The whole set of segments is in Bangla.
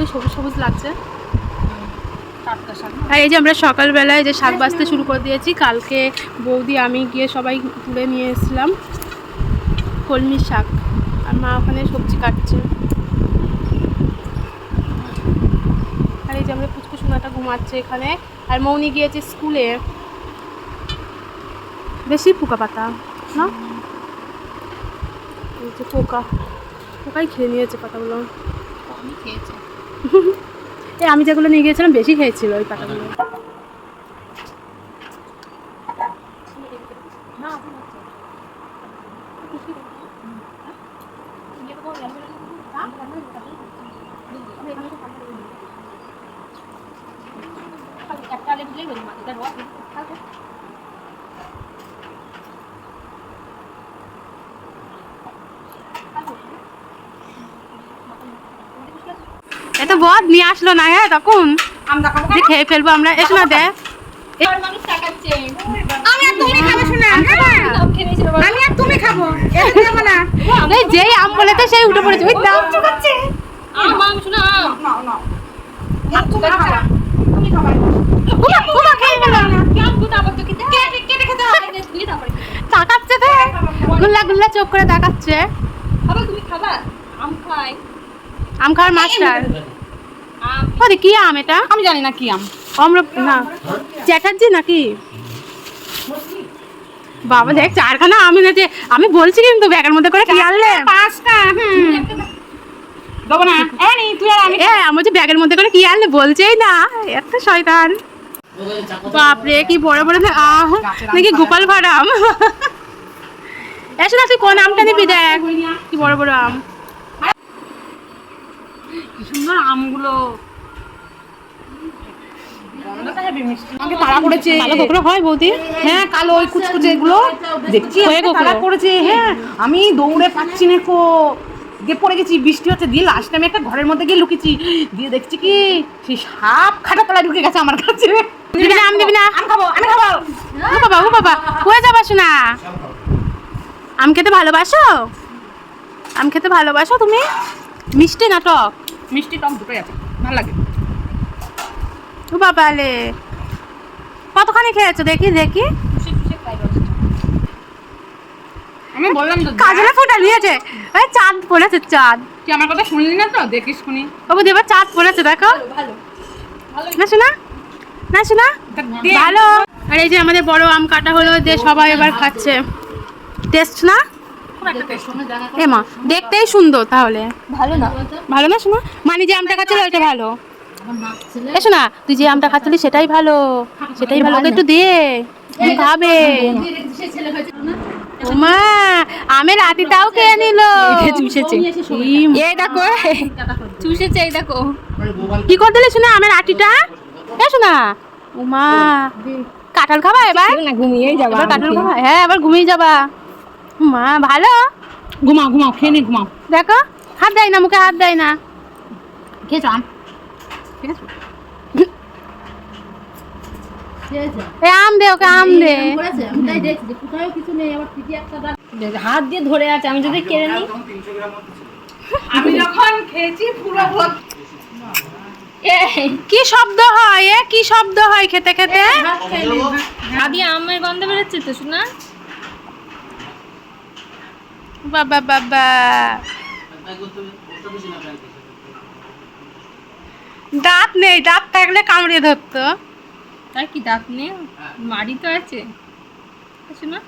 খুবই সবুজ সবুজ লাগছে। আর এই যে আমরা সকালবেলায় যে শাক বাছতে শুরু করে দিয়েছি কালকে বৌদি আমি গিয়ে সবাই তুলে নিয়ে এসেছিলাম কলমি শাক। আর মা ওখানে সবজি কাটছে। আর এই যে আমরা পুচকু সোনাটা ঘুমাচ্ছে এখানে। আর মৌনি গিয়েছে স্কুলে। বেশি পোকা পাতা না? পোকা। পোকাই খেয়ে নিয়েছে পাতাগুলো। খেয়েছে। এই আমি যেগুলো নিয়ে গিয়েছিলাম বেশি খেয়েছিল ওই পাতাগুলো। একটা এত বদ নিয়ে আসলো না হ্যাঁ তখন? আমরা যে খেয়ে ফেলব আমরা এসো না দে আর মানুষ তাকাচ্ছে। আমি আর তুমি খাব শোনা সব খেয়ে নিয়েছিল বাবা। আমি খাব না যেই সেই উঠে পড়েছে হয় তাকাচ্ছে গুল্লা গুল্লা চোখ করে তাকাচ্ছে। খাবার তুমি খাবা। আম খাই। আম খাওয়ার মাস্টার ওরে কি আম এটা? আমি জানি না কি আম। অম্র না। চ্যাটার্জি নাকি? বাবা দেখ চারখানা আম এনেছে। আমি বলছি কিন্তু ব্যাগের মধ্যে করে কি আনলে? পাঁচটা হুম। দেবো না। এই তুই আর আমি এ আমি বলছি ব্যাগের মধ্যে করে কি আনলে? বলছেই না। একটা শয়তান। বাপরে কি বড় বড় না আহ নাকি গোপাল ভাড় আম? এসো না তুই কোন আমটা নিবি দেখ। কি বড় বড় আম। সুন্দর আমগুলো আমাকে তাড়া করেছে। ভালো কোকড়া হয় বৌদি? হ্যাঁ কালো ওই কুচকুচে এগুলো। দেখছি আমাকে গেলো। তাড়া করেছে আমি দৌড়ে পাচ্ছি না কো। গিয়ে পড়ে গেছি বৃষ্টি হচ্ছে। দিয়ে লাস্টে আমি একটা ঘরের মধ্যে গিয়ে লুকিয়েছি। দিয়ে দেখছি কি সেই সাপ খাটা তলায় ঢুকে গেছে আমার কাছে। দিবি না আম দিবি না। আমি খাব আমি খাব। ও বাবা ও বাবা হয়ে যাবা শোনা আম খেতে ভালোবাসো? আম খেতে ভালোবাসো তুমি? মিষ্টি না টক মিষ্টি টক দুটোই আছে ভালো লাগে। ও বাবা কতখানি খেয়েছো? দেখি দেখি। আমি বললাম তো কাজলে ফুটা নিয়েছে। এই চাঁদ পড়েছে চাঁদ। তুই আমার কথা শুনলি না তো? দেখিস শুনি বাবু দেবার চাঁদ পড়েছে দেখো। ভালো ভালো। না শোনা? না শোনা। ভালো। আর এই যে আমাদের বড় আম কাটা হলো যে সবাই এবার খাচ্ছে। টেস্ট না? এ মা দেখতেই সুন্দর তাহলে। ভালো না? ভালো না শোনা মানে যে আমটা খাচ্ছিল ওইটা ভালো। এসো না তুই যে আমটা খাচ্ছিলি সেটাই ভালো। সেটাই ভালো একটু দে। ও খাবে। ওমা আমের আটিটাও খেয়ে নিল। চুষেছে। এই দেখো চুষেছে এই দেখো। কি করে দিলে শুনে আমের আটিটা এসো না উমা কাঁঠাল খাবা এবার? না ঘুমিয়েই যাব কাঁঠাল খাবা? হ্যাঁ এবার ঘুমিয়ে যাবা। মা ভালো? ঘুমাও ঘুমাও খেয়ে নে ঘুমাও। দেখো হাত দেয় না মুখে হাত দেয় না। খেয়েছো আম এ আম দে ওকে আম দে। হাত দিয়ে ধরে আছে আমি যদি কেড়ে নিই। আমি যখন খেয়েছি পুরো কি শব্দ হয় এ কি শব্দ হয় খেতে খেতে? আদি আমের গন্ধ বেরোচ্ছে তো শোনা? বাবা বাবা দাঁত নেই দাঁত থাকলে কামড়ে ধরতো। তার কি দাঁত নেই? মাড়ি তো আছে। শোনা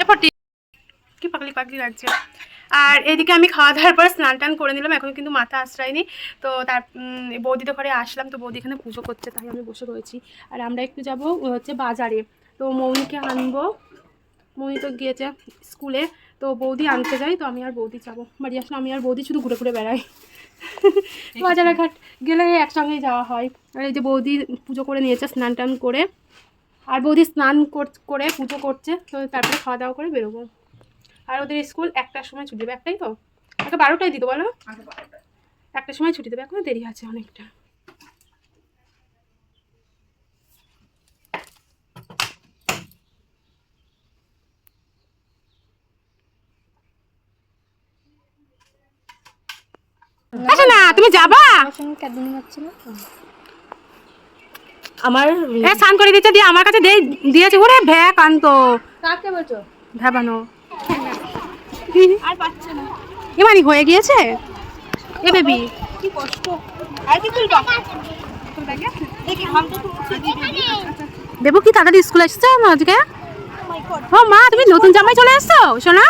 এরপর কি পাগলি পাগলি লাগছে? আর এদিকে আমি খাওয়া দাওয়ার পর স্নান টান করে নিলাম এখন কিন্তু মাথা আশ্রয়নি। তো তার বৌদি তো ঘরে আসলাম তো বৌদি এখানে পুজো করছে তাই আমি বসে রয়েছি। আর আমরা একটু যাব হচ্ছে বাজারে। তো মৌনিকে আনব। মৌনি তো গিয়েছে স্কুলে তো বৌদি আনতে যাই তো আমি আর বৌদি যাব। বাড়ি আসলে আমি আর বৌদি শুধু ঘুরে ঘুরে বেড়াই। বাজারে ঘাট গেলে একসঙ্গেই যাওয়া হয়। আর এই যে বৌদি পুজো করে নিয়েছে স্নান টান করে। আর বৌদি স্নান কর- করে পুজো করছে তো তারপরে খাওয়া দাওয়া করে বেরোবো। আর ওদের স্কুল একটার সময় ছুটি দেবে একটাই তো? একটা বারোটায় দিত বলো? একটার সময় ছুটি দেবে এখনও দেরি আছে অনেকটা। আচ্ছা না তুমি যাবা? আমার এ স্নান করে দিচ্ছে দিয়ে আমার কাছে দিয়ে দিয়েছে। ওরে ভ্যা কান্ত কাকে বলছো? ভ্যাবানো আর পাচ্ছে না। এমানি হয়ে গিয়েছে? এ বেবি কি কষ্ট। আর কি তুলবা দেবো কি তাড়াতাড়ি স্কুল এসছো আজকে? ও মা তুমি নতুন জামাই চলে এসছো? শোনা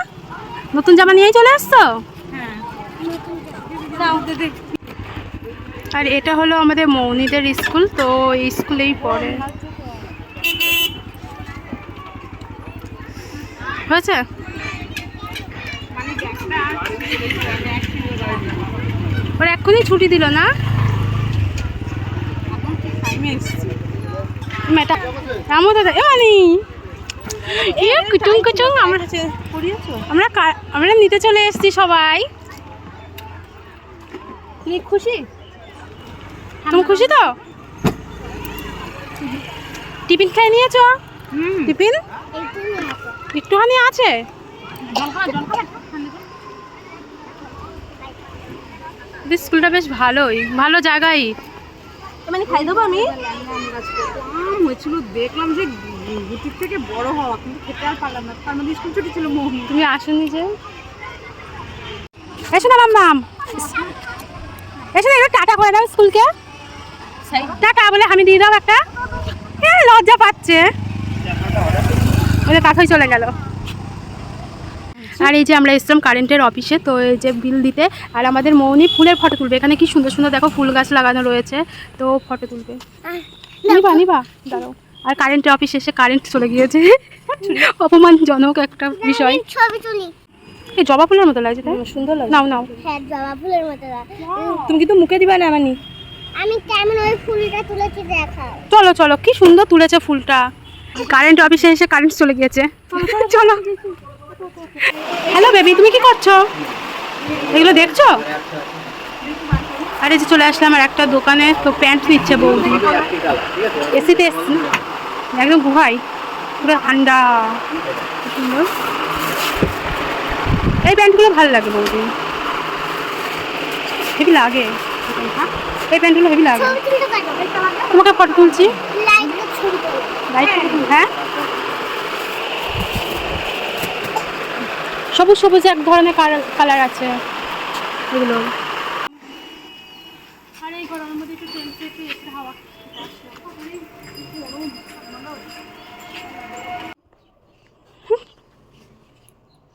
নতুন জামা নিয়েই চলে এসছো? আর এটা হলো আমাদের মৌনিদের স্কুল তো এই স্কুলেই পড়ে। হয়েছে? ওর এক্ষুনি ছুটি দিল না? রামু দাদা এ মানি। এ কুচুং কুচুং আমরা আমরা নিতে চলে এসেছি সবাই। তুমি খুশি? তুমি খুশি তো? টিফিন খেয়ে নিয়েছো? টিফিন? একটুখানি আছে। বেশ স্কুলটা বেশ ভালোই ভালো জায়গাই। মানে খাই দেবো আমি? হয়েছিল দেখলাম যে গুটির থেকে বড় হওয়া কিন্তু খেতে আর পারলাম না। তার মধ্যে স্কুল ছুটি ছিল মোহন তুমি আসুনি যে? এসো না মাম এসো না টাটা করে দাও স্কুলকে। টাটা বলে আমি দিয়ে দাও একটা। এ, লজ্জা পাচ্ছে। বলে কাকাই চলে গেল। আর এই যে আমরা এসছিলাম কারেন্টের অফিসে তো এই যে বিল দিতে আর আমাদের মৌনি ফুলের ফটো তুলবে। এখানে কি সুন্দর সুন্দর দেখো ফুল গাছ লাগানো রয়েছে তো ফটো তুলবে। নিবা নিবা দাঁড়াও। আর কারেন্টের অফিসে এসে কারেন্ট চলে গিয়েছে। অপমানজনক একটা বিষয়। ছবি তুলি। এই জবা ফুলের মতো লাগছে তাই? সুন্দর লাগে নাও নাও। হ্যাঁ জবা ফুলের মতো লাগে। তুমি কিন্তু মুখে দিবা না মানি। আমি কেমন ওই ফুলটা তুলেছি দেখাও। চলো চলো কি সুন্দর তুলেছে ফুলটা। কারেন্ট অফিসে এসে কারেন্ট চলে গিয়েছে। চলো। হ্যালো বেবি তুমি কি করছ? এগুলো দেখছ? আরে যে চলে আসলাম আর একটা দোকানে তো প্যান্ট নিচ্ছে বৌদি। এসিতে এসছি। একদম গুহাই পুরো ঠান্ডা। সুন্দর। এই প্যান্টগুলো ভালো লাগে বৌদি। হেভি লাগে। এই প্যান্টগুলো হেভি লাগে। তোমাকে ফটো তুলছি। হ্যাঁ? সবুজ সবুজ এক ধরনের কালার আছে। এগুলো। আর এই গরমের মধ্যে একটু হাওয়া।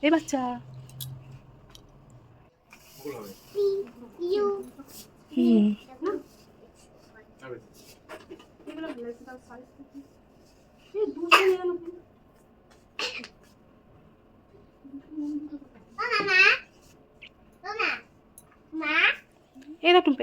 এই বাচ্চা। ইউ হুম মামা মামা মা এটা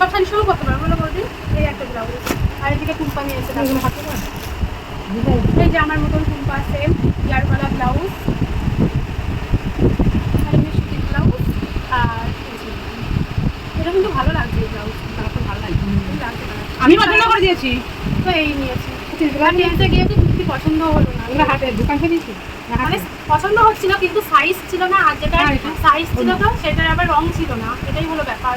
সব করতে পারব না বলদি এই একটা ব্লাউজ আর এদিকে টুম্পা নিয়েছে দেখো। এই যে আমার মতন টুম্পা সেম ইয়ারওয়ালা ব্লাউজ ব্লাউজ আর এটা কিন্তু ভালো লাগছে এই ব্লাউজ ভালো লাগছে। আমি পছন্দ করে দিয়েছি। তো এই নিয়েছি। নিতে কুর্তি পছন্দ হলো না। এগুলো দোকান থেকে মানে পছন্দ হচ্ছিল কিন্তু সাইজ ছিল না আর যেটা হ্যাঁ, সাইজ ছিল তো সেটার আবার রং ছিল না। এটাই হলো ব্যাপার।